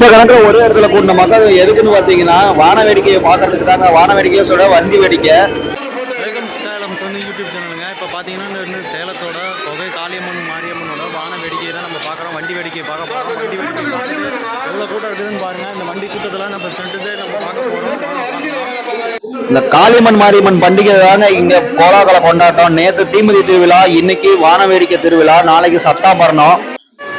லட்சக்கணக்கில் ஒரே இடத்துல கூட்டின மக்கள் எதுக்குன்னு பார்த்தீங்கன்னா வான வேடிக்கையை பார்க்கறதுக்கு தாங்க வான வேடிக்கையை சொல்ல வண்டி வேடிக்கை. வெல்கம் சேலம் யூடியூப் சேனலுங்க இப்போ பார்த்தீங்கன்னா சேலத்தோட தொகை காளியம்மன் மாரியம்மனோட வான வேடிக்கையை தான் நம்ம பார்க்குறோம். வண்டி வேடிக்கையை பார்க்க போகிறோம் வண்டி வேடிக்கை பார்த்துட்டு எவ்வளோ கூட்டம் இருக்குதுன்னு பாருங்கள் இந்த வண்டி கூட்டத்தில் நம்ம சென்ட்டு நம்ம பார்க்க போகிறோம் இந்த காளியம்மன் மாரியம்மன் பண்டிகை தாங்க இங்க கோலாகல கொண்டாட்டம். நேத்து தீமிதி திருவிழா இன்னைக்கு வான வேடிக்கை திருவிழா. நாளைக்கு சத்தாபரணம்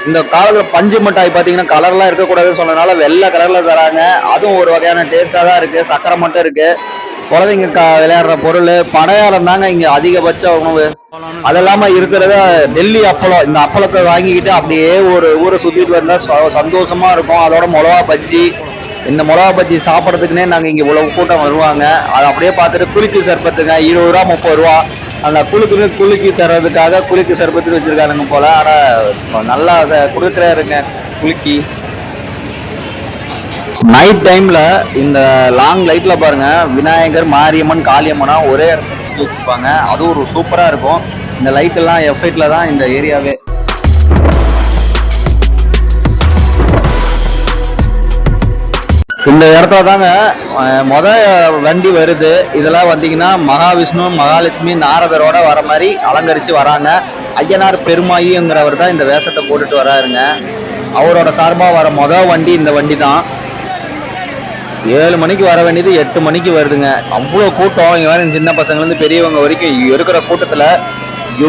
இந்த காலத்தில் பஞ்சு மிட்டாய் பார்த்தீங்கன்னா கலர்லாம் இருக்கக்கூடாதுன்னு சொன்னதுனால வெள்ளை கலரில் தராங்க. அதுவும் ஒரு வகையான டேஸ்ட்டாக தான் இருக்குது சக்கரை மட்டும் இருக்குது குழந்தைங்க க- விளையாடுற பொருள் படையாளம் தாங்க இங்கே அதிகபட்ச உணவு. அது இல்லாமல் இருக்கிறத டெல்லி அப்பளம் இந்த அப்பளத்தை வாங்கிக்கிட்டு அப்படியே ஒரு ஊரை சுற்றிட்டு வந்தால் ச- இருக்கும். அதோட மிளகா பஜ்ஜி இந்த மிளகா பஜ்ஜி சாப்பிட்றதுக்குன்னே நாங்கள் இங்கே இவ்வளோ கூட்டம் வருவாங்க. அதை அப்படியே பார்த்துட்டு குலுக்கி சர்பத்துங்க இருபது ரூபா முப்பது ரூபா. அந்த குலுக்குன்னு குலுக்கி தர்றதுக்காக குலுக்கி சர்பத்துன்னு வச்சிருக்கானுங்க போல. ஆனால் நல்லா அதை கொடுக்குறாருங்க குலுக்கி நைட் டைம்ல இந்த லாங் லைட்ல பாருங்க விநாயகர் மாரியம்மன் காளியம்மனா ஒரே இடத்துல நிறுத்தி வச்சிருப்பாங்க அது ஒரு சூப்பரா இருக்கும். இந்த லைட் எல்லாம் எஃபைட்ல தான் இந்த ஏரியாவே இந்த இடத்துல தாங்க மொத வண்டி வருது. இதெல்லாம் வந்தீங்கன்னா மகாவிஷ்ணு மகாலட்சுமி நாரதரோட வர மாதிரி அலங்கரிச்சு வராங்க. ஐயனார் பெருமாயிங்கிறவர் தான் இந்த வேஷத்தை போட்டுட்டு வராருங்க. அவரோட சார்பாக வர மொத வண்டி இந்த வண்டி தான். ஏழு மணிக்கு வர வேண்டியது எட்டு மணிக்கு வருதுங்க. அவ்வளோ கூட்டம். இங்கே வேறு சின்ன பசங்கள்லேருந்து பெரியவங்க வரைக்கும் இருக்கிற கூட்டத்தில்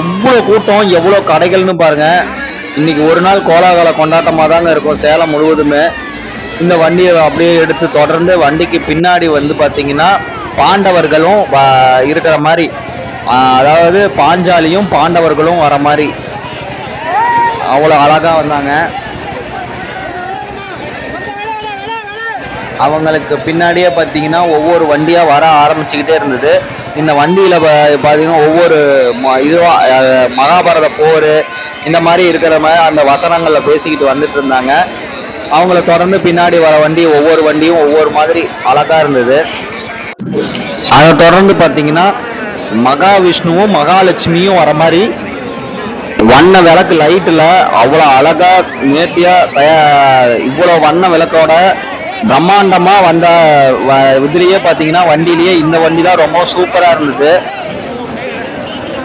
எவ்வளோ கூட்டம் எவ்வளோ கடைகள்னு பாருங்கள் இன்னைக்கு ஒரு நாள் கோலாகல கொண்டாட்டமாக தாங்க இருக்கும் சேலம் முழுவதுமே. இந்த வண்டியை அப்படியே எடுத்து தொடர்ந்து வண்டிக்கு பின்னாடி வந்து பார்த்தீங்கன்னா பாண்டவர்களும் வ- இருக்கிற மாதிரி அதாவது பாஞ்சாலியும் பாண்டவர்களும் வர மாதிரி. அவ்வளோ அழகாக வந்தாங்க. அவங்களுக்கு பின்னாடியே பார்த்தீங்கன்னா ஒவ்வொரு வண்டியாக வர ஆரம்பிச்சுக்கிட்டே இருந்தது. இந்த வண்டியில் பார்த்தீங்கன்னா ஒவ்வொரு ம- மகாபாரத போர் இந்த மாதிரி இருக்கிற மாதிரி அந்த வசனங்களில் பேசிக்கிட்டு வந்துட்டு இருந்தாங்க. அவங்கள தொடர்ந்து பின்னாடி வர வண்டி ஒவ்வொரு வண்டியும் ஒவ்வொரு மாதிரி அழகா இருந்தது. அதை தொடர்ந்து பார்த்தீங்கன்னா மகாவிஷ்ணுவும் மகாலட்சுமியும் வர மாதிரி வண்ண விளக்கு லைட்டில் அவ்வளோ அழகா நேர்த்தியா தயா இவ்வளோ வண்ண விளக்கோட பிரம்மாண்டமாக வந்த வ- இதுலேயே பார்த்தீங்கன்னா வண்டியிலேயே இந்த வண்டி தான் ரொம்ப சூப்பராக இருந்தது.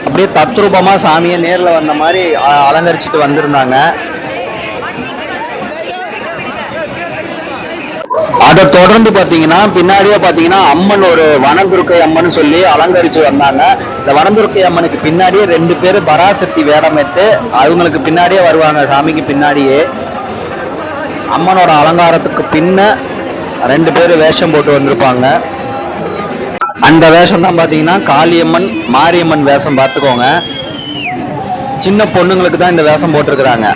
அப்படியே தத்ரூபமாக சாமியை நேரில் வந்த மாதிரி அலங்கரிச்சிட்டு அலங்கரிச்சுட்டு வந்திருந்தாங்க. அதை தொடர்ந்து பார்த்தீங்கன்னா பின்னாடியே பார்த்தீங்கன்னா அம்மன் ஒரு வனதுர்க்கை அம்மன் சொல்லி அலங்கரிச்சு வந்தாங்க. இந்த வனதுர்க்கை அம்மனுக்கு பின்னாடியே ரெண்டு பேர் பராசக்தி வேடமிட்டு அவங்களுக்கு பின்னாடியே வருவாங்க சாமிக்கு பின்னாடியே. அம்மனோட அலங்காரத்துக்கு பின்ன ரெண்டு பேர் வேஷம் போட்டு வந்திருப்பாங்க. அந்த வேஷம் தான் பார்த்தீங்கன்னா காளியம்மன் மாரியம்மன் வேஷம் பார்த்துக்கோங்க. சின்ன பொண்ணுங்களுக்கு தான் இந்த வேஷம் போட்டிருக்கிறாங்க.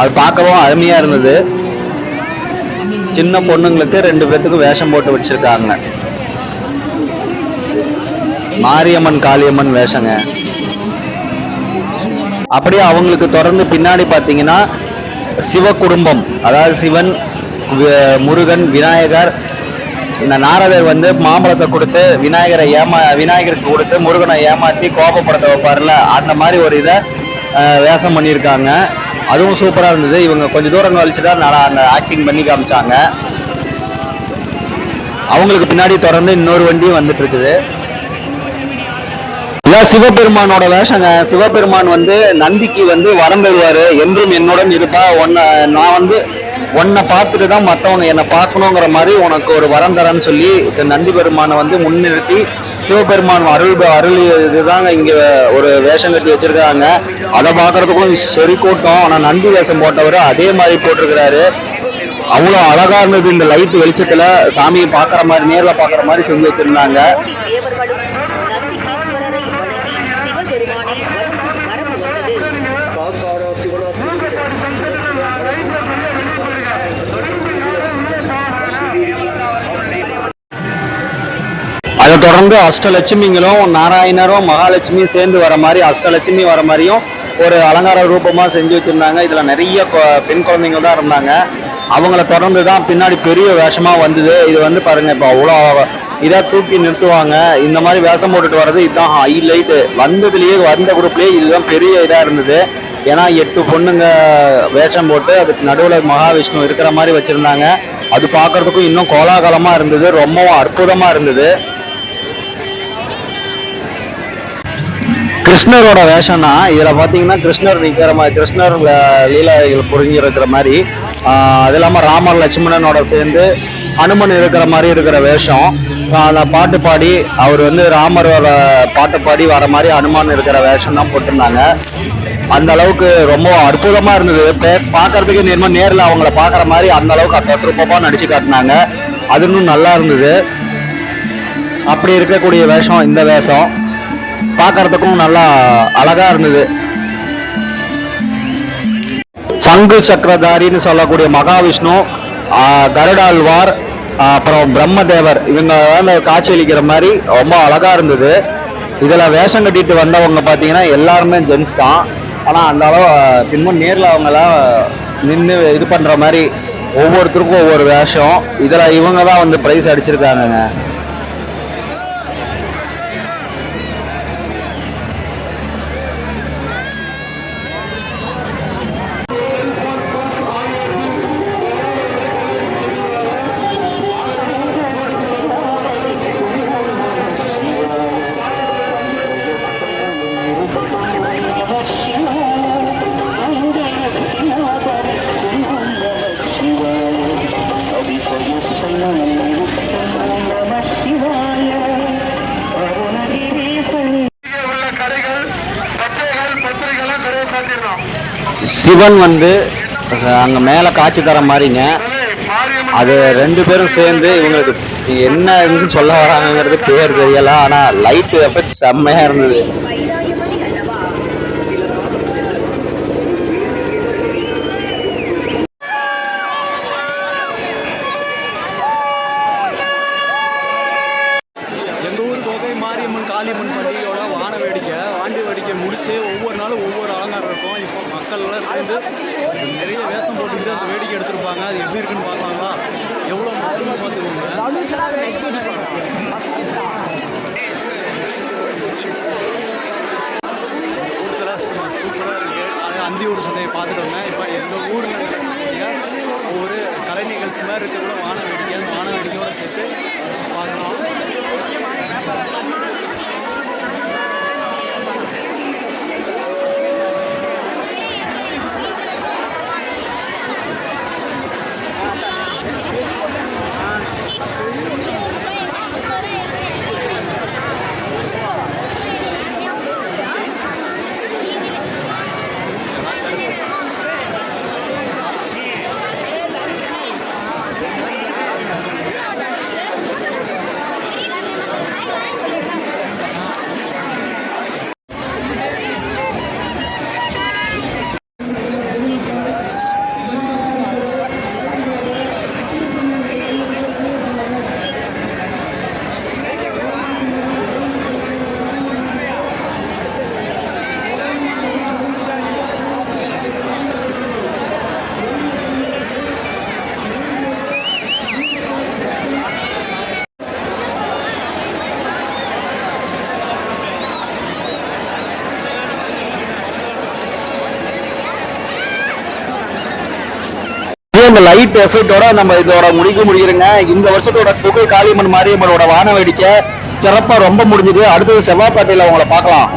அது பார்க்கவும் அருமையாக இருந்தது. சின்ன பொண்ணுங்களுக்கு ரெண்டு பேர்த்துக்கும் வேஷம் போட்டு வச்சிருக்காங்க. மாரியம்மன் காளியம்மன் வேஷங்க. அப்படியே அவங்களுக்கு தொடர்ந்து பின்னாடி பார்த்தீங்கன்னா சிவ குடும்பம் அதாவது சிவன் முருகன் விநாயகர் இந்த நாரதர் வந்து மாம்பழத்தை கொடுத்து விநாயகரை ஏமா விநாயகருக்கு கொடுத்து முருகனை ஏமாற்றி கோபப்படுத்த வைப்பார்ல. அந்த மாதிரி ஒரு இதை வேஷம் பண்ணியிருக்காங்க. அதுவும் சூப்பராக இருந்தது. இவங்க கொஞ்சம் தூரம் கழிச்சு தான் நல்லா அந்த ஆக்டிங் பண்ணி காமிச்சாங்க. அவங்களுக்கு பின்னாடி தொடர்ந்து இன்னொரு வண்டியும் வந்துட்டு இருக்குது. இதான் சிவபெருமானோட வேஷங்க. சிவபெருமான் வந்து நந்திக்கு வந்து வரம் பெறுவாரு என்றும் என்னுடன் இருப்பா. உன்னை நான் வந்து உன்னை பார்த்துட்டு தான் மற்றவங்க என்னை பார்க்கணுங்கிற மாதிரி உனக்கு ஒரு வரம் தரேன்னு சொல்லி நந்தி பெருமானை வந்து முன்னிறுத்தி சிவபெருமான் அருள் அருள் இதுதாங்க இங்கே ஒரு வேஷம் கட்டி வச்சிருக்காங்க. அதை பார்க்குறதுக்கும் சரி கூட்டம். ஆனால் நந்தி வேஷம் போட்டவர் அதே மாதிரி போட்டிருக்கிறாரு. அவ்வளோ அழகாக இருந்தது இந்த லைட் வெளிச்சத்தில். சாமியை பார்க்குற மாதிரி நேரில் பார்க்குற மாதிரி செஞ்சு வச்சிருந்தாங்க. தொடர்ந்து அஷ்டலட்சுமிங்களும் நாராயணரும் மகாலட்சுமியும் சேர்ந்து வர மாதிரி அஷ்டலட்சுமி வர மாதிரியும் ஒரு அலங்கார ரூபமாக செஞ்சு வச்சுருந்தாங்க. இதில் நிறைய பெண் குழந்தைங்க தான் இருந்தாங்க. அவங்கள தொடர்ந்து தான் பின்னாடி பெரிய வேஷமாக வந்தது. இது வந்து பாருங்கள் இப்போ அவ்வளோ இதாக தூக்கி நிறுத்துவாங்க. இந்த மாதிரி வேஷம் போட்டுட்டு வர்றது இதுதான் ஹைலைட்டு வந்ததுலேயே வந்த குரூப்லேயே இதுதான் பெரிய இதாக இருந்தது. ஏன்னா எட்டு பொண்ணுங்க வேஷம் போட்டு அதுக்கு நடுவில் மகாவிஷ்ணு இருக்கிற மாதிரி வச்சுருந்தாங்க. அது பார்க்கறதுக்கும் இன்னும் கோலாகலமாக இருந்தது. ரொம்பவும் அற்புதமாக இருந்தது. கிருஷ்ணரோட வேஷம்னா இதில் பார்த்தீங்கன்னா கிருஷ்ணர் நிற்கிற மாதிரி கிருஷ்ணர் ல- லீலைகள் புரிஞ்சிருக்கிற மாதிரி அது இல்லாமல் ராமர் லட்சுமணனோட சேர்ந்து ஹனுமன் இருக்கிற மாதிரி இருக்கிற வேஷம். அந்த பாட்டு பாடி அவர் வந்து ராமரோட பாட்டு பாடி வர மாதிரி ஹனுமான் இருக்கிற வேஷம் தான் போட்டிருந்தாங்க. அந்த அளவுக்கு ரொம்ப அற்புதமாக இருந்தது. பார்க்கறதுக்கு நேர்ம நேரில் அவங்கள பார்க்குற மாதிரி அந்த அளவுக்கு அத்தொற்றுப்பாக நடிச்சு காட்டினாங்க. அது இன்னும் நல்லா இருந்தது. அப்படி இருக்கக்கூடிய வேஷம் இந்த வேஷம். பார்க்கறதுக்கும் நல்லா அழகா இருந்தது. சங்கு சக்கரதாரின்னு சொல்லக்கூடிய மகாவிஷ்ணு கருடாழ்வார் அப்புறம் பிரம்மதேவர் இவங்க காட்சி காட்சியளிக்கிற மாதிரி ரொம்ப அழகா இருந்தது. இதில் வேஷம் கட்டிட்டு வந்தவங்க பார்த்தீங்கன்னா எல்லாருமே ஜென்ஸ் தான். ஆனால் அந்த அளவு பின்மும் நேரில் அவங்களாம் நின்று இது பண்ணுற மாதிரி ஒவ்வொருத்தருக்கும் ஒவ்வொரு வேஷம். இதில் இவங்க தான் வந்து ப்ரைஸ் அடிச்சிருக்காங்கங்க. சிவன் வந்து அங்கே மேலே காட்சி தர மாதிரிங்க. அது ரெண்டு பேரும் சேர்ந்து இவங்களுக்கு என்ன சொல்ல வராங்கங்கிறது பேர் தெரியல ஆனால் லைட் எஃபெக்ட் செம்மையாக இருந்தது எங்கள் ஊர் கோகை மாரியம்மன் காளியம்மன் பண்டிகையோட வான வேடிக்கை வாண்டி வேடிக்கை முடிச்சு ஒவ்வொரு நாளும் ஒவ்வொரு அலங்காரம் இருக்கும் இப்போ மக்கள் எல்லாம் சேர்ந்து நிறைய வேஷம் போட்டுக்கிட்டு அந்த வேடிக்கை எடுத்திருப்பாங்க அது எப்படி இருக்குன்னு பார்க்கலாங்களா எவ்வளோ மக்கள்னு பார்த்துக்கோங்க கூட்டத்தில் சூப்பராக இருக்குது அது அந்தியூர் சந்தையை பார்த்துட்டு வந்தேன். இப்போ எங்கள் ஊரில் ஒரு கலை நிகழ்ச்சி மாதிரி இருக்கிற வான வேடிக்கை அந்த வான வேடிக்கையோட சேர்த்து பார்க்கலாம் லைட் எஃபர்ட்டோட நம்ம இதோட முடிக்க முடிக்கிறோங்க இந்த வருஷத்தோட குகை காளியம்மன் மாரியம்மனோட வான வேடிக்கை சிறப்பாக ரொம்ப முடிஞ்சுது. அடுத்தது செவ்வாய்ப்பேட்டையில் அவங்கள பார்க்கலாம்.